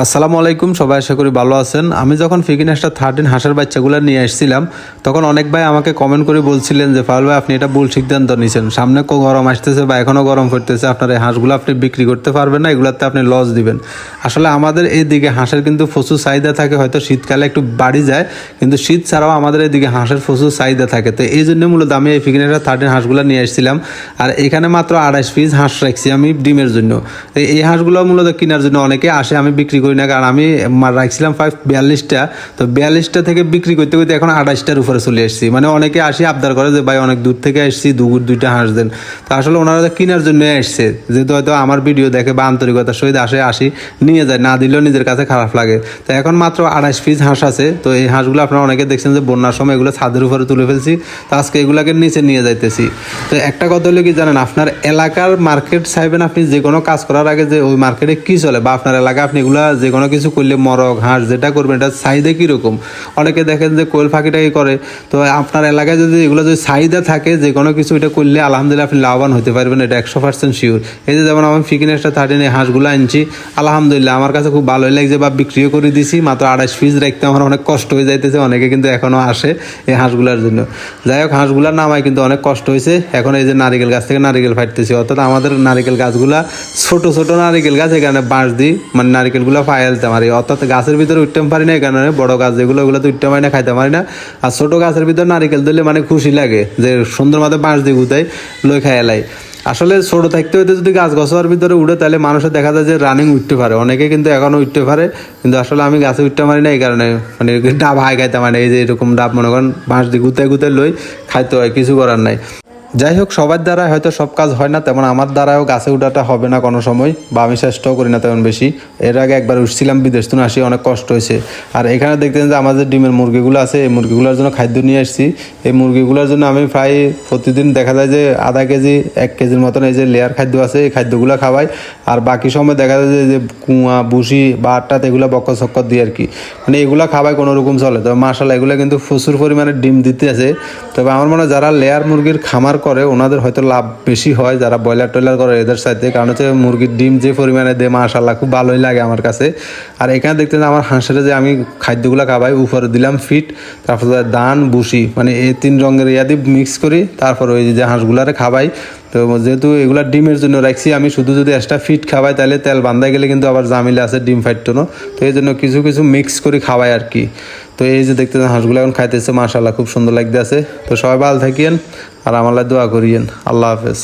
আসসালামু আলাইকুম, সবাই আশা করি ভালো আছেন। আমি যখন ফিকিনাসটা থার্টিন হাঁসের বাচ্চাগুলো নিয়ে এসেছিলাম তখন অনেক ভাই আমাকে কমেন্ট করে বলছিলেন যে, ফাউল ভাই, আপনি এটা ভুল সিদ্ধান্ত নিয়েছেন সামনে কো গরম আসতেছে বা এখনও গরম পড়তেছে, আপনার এই হাঁসগুলো আপনি বিক্রি করতে পারবেন না, এগুলোতে আপনি লস দিবেন। আসলে আমাদের এই দিকে হাঁসের কিন্তু প্রচুর চাহিদা থাকে, হয়তো শীতকালে একটু বাড়ি যায়, কিন্তু শীত ছাড়াও আমাদের এদিকে হাঁসের প্রচুর চাহিদা থাকে। তো এই জন্য মূলত আমি এই ফিকিনাসটা থার্টিন হাঁসগুলো নিয়ে এসেছিলাম আর এখানে মাত্র আড়াইশ পিস হাঁস রাখছি আমি ডিমের জন্য। এই হাঁসগুলো মূলত কেনার জন্য অনেকে আসে, আমি বিক্রি করি না, কারণ আমি রাখছিলাম ফাইভ বিয়াল্লিশটা, তো বিয়াল্লিশটা থেকে বিক্রি করতে করতে এখন আড়াইশটার উপরে চলে এসেছি। মানে অনেকে আসি আবদার করে যে, ভাই, অনেক দূর থেকে এসেছি দুগুর দুইটা হাঁস দেন। তো আসলে ওনারা কেনার জন্য আসছে যেহেতু হয়তো আমার ভিডিও দেখে বা আন্তরিকতার সহিত আসে, আসি, নিয়ে যায়, না দিলেও নিজের কাছে খারাপ লাগে। তো এখন মাত্র আড়াইশ পিস হাঁস আছে। তো এই হাঁসগুলো আপনারা অনেকে দেখছেন যে, বন্যার সময় এগুলো ছাদের উপরে তুলে ফেলছি। তো আজকে এগুলাকে নিচে নিয়ে যাইতেছি। তো একটা কথা হলো কি জানেন, আপনার এলাকার মার্কেট চাইবেন আপনি যে কোনো কাজ করার আগে যে ওই মার্কেটে কি চলে? বা আপনার এলাকায় আপনি এগুলা যে কোনো কিছু করলে মরক, হাঁস যেটা করবেন, এটা চাহিদা কীরকম? অনেকে দেখেন যে কোয়েল ফাঁকিটাই করে। তো আপনার এলাকায় যদি এগুলো যদি চাহিদা থাকে যে কোনো কিছু এটা করলে আলহামদুলিল্লাহ আপনি লাভবান হতে পারবেন, এটা একশো পার্সেন্ট শিওর এই যে যেমন আমি ফিকিনেসটা থার্টিন এই হাঁসগুলো আনছি, আলহামদুলিল্লাহ আমার কাছে খুব ভালোই লাগছে বা বিক্রিও করে দিছি, মাত্র আড়াইশ পিস রাখতে আমার অনেক কষ্ট হয়ে যাইতেছে, অনেকে কিন্তু এখনও আসে এই হাঁসগুলোর জন্য। যাই হোক, হাঁসগুলার নামায় কিন্তু অনেক কষ্ট হয়েছে। এখন এই যে নারিকেল গাছ থেকে নারিকেল ফাটতেছি, অর্থাৎ আমাদের নারিকেল গাছগুলা, ছোট ছোট নারিকেল গাছ, এখানে বাঁশ দিই মানে নারিকেলগুলো ফায়ালতে পারি অর্থাৎ গাছের ভিতরে উঠতে পারি না এখানে বড় গাছ যেগুলো, ওগুলো তো উঠতে পারি না, খাইতে পারি না। আর ছোট গাছের ভিতরে নারিকেল দিলে মানে খুশি লাগে যে সুন্দর মতো বাঁশ দিয়ে গুতাই, লই খাইলাই আসলে ছোট থাকতে হইতে যদি গাছ গছার ভিতরে উঠে তাহলে মানুষের দেখা যায় যে রানিং উঠতে পারে। অনেকে কিন্তু এখনও উঠতে পারে, কিন্তু আসলে আমি গাছে উঠতে পারি না এই কারণে। মানে ডাব হাই খাইতে পারি না, এই যে এরকম ডাব মনে করেন বাঁশ দিয়ে গুতাই গুতাই লই খাইতে হয়, কিছু করার নাই। যাই হোক, সবার দ্বারা হয়তো সব কাজ হয় না, তেমন আমার দ্বারাও গাছে উঠাটা হবে না কোনো সময়, বা আমি চেষ্টাও করি না তেমন বেশি। এর আগে একবার উঠছিলাম বিদেশ থেকে আসি অনেক কষ্ট হয়েছে। আর এখানে দেখতেন যে আমাদের ডিমের মুরগিগুলো আছে, এই মুরগিগুলোর জন্য খাদ্য নিয়ে আসছি। এই মুরগিগুলোর জন্য আমি প্রায় প্রতিদিন দেখা যায় যে আধা কেজি, এক কেজির মতন এই যে লেয়ার খাদ্য আছে, এই খাদ্যগুলো খাওয়াই। আর বাকি সময় দেখা যায় যে- কুয়া বুসি বা আটটাতে এগুলো বক্কর চক্কর দিই আর কি। মানে এগুলো খাওয়াই কোনো রকম চলে তবে মাসাল্লাহ এগুলো কিন্তু প্রচুর পরিমাণে ডিম দিতে আছে তবে আমার মনে হয় যারা লেয়ার মুরগির খামার করে, ওনাদের হয়তো লাভ বেশি হয় যারা ব্রয়লার টয়লার করে এদের সাথে। কারণ হচ্ছে মুরগির ডিম যে পরিমাণে দেয় মাশাল্লাহ খুব ভালোই লাগে আমার কাছে। আর এখানে দেখতে আমার হাঁসের যে আমি খাদ্যগুলো খাবাই, উপরে দিলাম ফিট তারপর দান বুসি মানে এই তিন রঙের ইয়াদি মিক্স করি, তারপর ওই যে হাঁসগুলারে খাওয়াই তো যেহেতু এগুলা ডিমের জন্য রাখছি, আমি শুধু যদি এক্সট্রা ফিট খাওয়াই তাহলে তেল বান্ধা গেলে কিন্তু আবার জামিলে আছে ডিম ফাইটনো তো এই জন্য কিছু কিছু মিক্স করে খাওয়াই আর কি। তো এই যে দেখতে হাঁসগুলো এখন খাইতেছে মাশাল্লাহ খুব সুন্দর লাগতে আছে তো সবাই ভালো থাকিয়েন আর আমার দোয়া করিয়েন। আল্লাহ হাফেজ।